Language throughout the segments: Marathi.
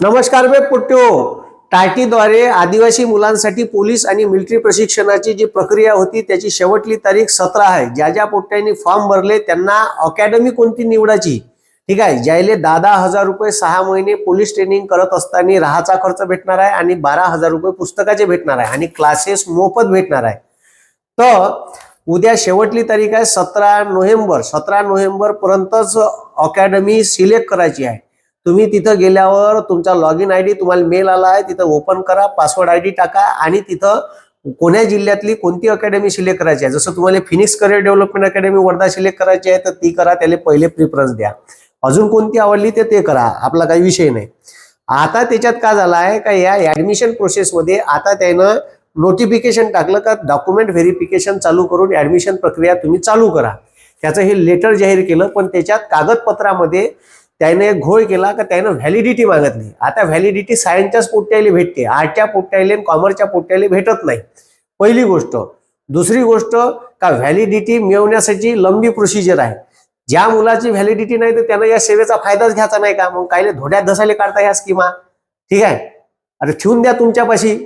नमस्कार बे पुट्टो. टाटीद्वारे आदिवासी मुलांसाठी पोलीस आणि मिलिटरी प्रशिक्षणाची जी प्रक्रिया होती त्याची शेवटली तारीख सतरा आहे. ज्या ज्या पोट्ट्यांनी फॉर्म भरले त्यांना अकॅडमी कोणती निवडायची? ठीक आहे ज्याले दहा दहा हजार रुपये सहा महिने पोलीस ट्रेनिंग करत असताना राहाचा खर्च भेटणार आहे आणि बारा हजार रुपये पुस्तकाचे भेटणार आहे आणि क्लासेस मोफत भेटणार आहे. तर उद्या शेवटली तारीख आहे सतरा नोव्हेंबर. सतरा नोव्हेंबर पर्यंतच अकॅडमी सिलेक्ट करायची आहे. तुम्ही तिथं गेल्यावर तुमचा लॉग इन आय डी तुम्हाला मेल आला आहे तिथं ओपन करा पासवर्ड आय डी टाका आणि तिथं कोण्या जिल्ह्यातली कोणती अकॅडमी सिलेक्ट करायची आहे? जसं तुम्हाला Phoenix career development academy Wardha select करायची आहे तर ती करा त्याला पहिले प्रिफरन्स द्या. अजून कोणती आवडली ते ते करा आपला काही विषय नाही. आता त्याच्यात काय झालं आहे का या ऍडमिशन प्रोसेसमध्ये आता त्यानं नोटिफिकेशन टाकलं का डॉक्युमेंट व्हेरिफिकेशन चालू करून ऍडमिशन प्रक्रिया तुम्ही चालू करा. त्याचं हे लेटर जाहीर केलं पण त्याच्यात कागदपत्रामध्ये त्याने एक घोळ केला का त्यानं व्हॅलिडिटी मागितली आता व्हॅलिडिटी सायन्सच्याच पोट्याला भेटते आर्टच्या आणि कॉमर्सच्या पोट्याला भेटत नाही. पहिली गोष्ट. दुसरी गोष्ट का व्हॅलिडिटी मिळवण्यासाठी लंबी प्रोसिजर आहे. ज्या मुलाची व्हॅलिडिटी नाही तर त्यानं या सेवेचा फायदाच घ्यायचा नाही का? मग कायले धोड्यात धसाले काढता ह्या स्कीमा ठीक आहे? अरे ठेवून द्या तुमच्यापाशी.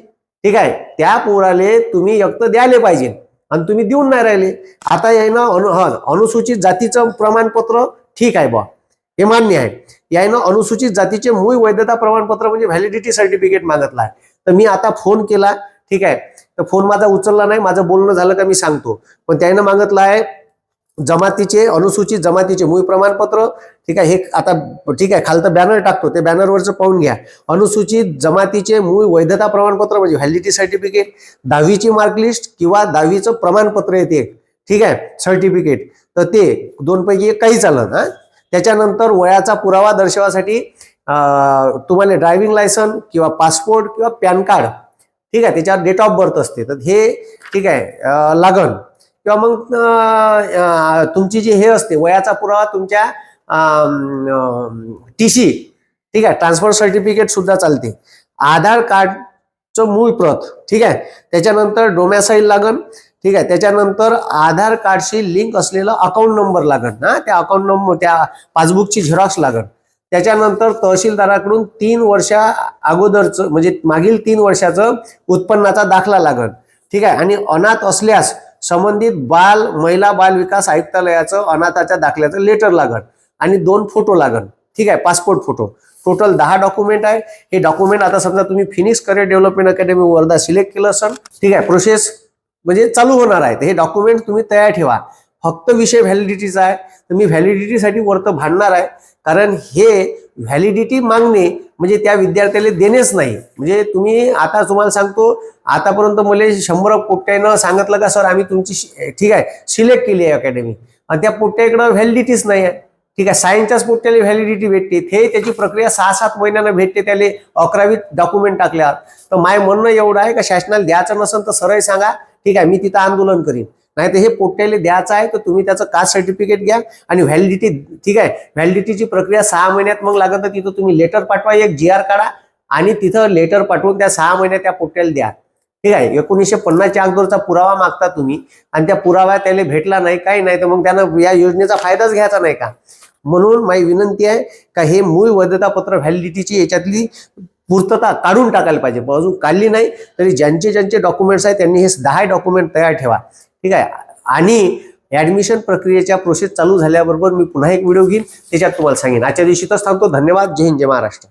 ठीक आहे? त्या पोराले तुम्ही एक तर द्यायला पाहिजे. आणि तुम्ही देऊन नाही राहिले. आता यानं अनु अनुसूचित जातीचं प्रमाणपत्र ठीक आहे बा हे मान्य आहे. यानं अनुसूचित जातीचे मूळ वैधता प्रमाणपत्र म्हणजे व्हॅलिडिटी सर्टिफिकेट मागितला आहे. तर मी आता फोन केला ठीक आहे. तर फोन माझा उचलला नाही माझं बोलणं झालं का मी सांगतो. पण त्यानं मागितलं आहे जमातीचे अनुसूचित जमातीचे मूळ प्रमाणपत्र ठीक आहे हे आता ठीक आहे खालतं बॅनर टाकतो. ते बॅनरवरचं पाहून घ्या. अनुसूचित जमातीचे मूळ वैधता प्रमाणपत्र म्हणजे व्हॅलिडिटी सर्टिफिकेट दहावीची मार्कलिस्ट किंवा दहावीचं प्रमाणपत्र येते. ठीक आहे सर्टिफिकेट तर ते दोनपैकी एक काही चालत हा? त्याच्यानंतर वयाचा पुरावा दर्शवासाठी तुम्हाला ड्रायव्हिंग लायसन किंवा पासपोर्ट किंवा पॅन कार्ड ठीक आहे त्याच्यावर डेट ऑफ बर्थ असते. तर हे ठीक आहे लागण. किंवा मग तुमची जी हे असते वयाचा पुरावा तुमच्या टी सी ठीक आहे ट्रान्सफर सर्टिफिकेट सुद्धा चालते. आधार कार्डचं मूळ प्रत ठीक आहे त्याच्यानंतर डोमॅसाईल लागन ठीक आहे त्याच्यानंतर आधार कार्डशी लिंक असलेला अकाउंट नंबर लागन ना त्या अकाउंट नंबर त्या पासबुकची झेरॉक्स लागत त्याच्यानंतर तहसीलदाराकडून तीन वर्षा अगोदरचं म्हणजे मागील तीन वर्षाचं उत्पन्नाचा दाखला लागत ठीक आहे आणि अनाथ असल्यास संबंधित बाल महिला बाल विकास आयुक्तालयाचं अनाथाच्या दाखल्याचं लेटर लागन आणि दोन फोटो लागन. ठीक आहे पासपोर्ट फोटो. टोटल दहा डॉक्युमेंट आहे. हे डॉक्युमेंट आता समजा तुम्ही Phoenix career development academy Wardha select केलं असेल ठीक आहे प्रोसेस म्हणजे चालू होणार आहे. तर हे डॉक्युमेंट तुम्ही तयार ठेवा. फक्त विषय व्हॅलिडिटीचा आहे. तर मी व्हॅलिडिटीसाठी वरतं भांडणार आहे. कारण हे व्हॅलिडिटी मागणे म्हणजे त्या विद्यार्थ्याला देणेच नाही. म्हणजे तुम्ही आता तुम्हाला सांगतो आतापर्यंत मला शंभर पोट्ट्यानं सांगितलं का सर आम्ही तुमची ठीक आहे. सिलेक्ट केली आहे अकॅडमी आणि त्या पोट्ट्याकडं व्हॅलिडिटीच नाही आहे. ठीक आहे. सायन्सच्याच पोट्ट्याला व्हॅलिडिटी भेटते. ते त्याची प्रक्रिया सहा सात महिन्यानं भेटते. त्याला अकरावीत डॉक्युमेंट टाकल्यावर. तर माय म्हणणं एवढं आहे का शासनाला द्यायचं नसेल तर सरळ सांगा. ठीक आहे मी तिथं आंदोलन करीन. नाही तर हे पोट्ट्याला द्यायचं आहे तर तुम्ही त्याचं कास्ट सर्टिफिकेट घ्या आणि व्हॅलिडिटी ठीक आहे व्हॅलिडिटीची प्रक्रिया सहा महिन्यात मग लागत तर तिथं तुम्ही लेटर पाठवा एक जी आर काढा आणि तिथं लेटर पाठवून त्या सहा महिन्यात त्या पोट्ट्याला द्या. ठीक आहे एकोणीसशे पन्नासच्या अगोदरचा पुरावा मागता तुम्ही आणि त्या पुरावा त्याला भेटला नाही काही नाही तर मग त्यानं या योजनेचा फायदाच घ्यायचा नाही का? म्हणून माझी विनंती आहे का हे मूळ वैधता पत्र व्हॅलिडिटीची याच्यातली पूर्तता काढून टाकायला पाहिजे. अजून काढली नाही तरी ज्यांचे ज्यांचे डॉक्युमेंट्स आहेत त्यांनी हे दहा डॉक्युमेंट तयार ठेवा. ठीक आहे? आणि ऍडमिशन प्रक्रियेच्या प्रोसेस चालू झाल्याबरोबर मी पुन्हा एक व्हिडिओ घेईन. त्याच्यात तुम्हाला सांगेन. आजच्या दिवशी तर सांगतो धन्यवाद. जय हिंद. जय महाराष्ट्र.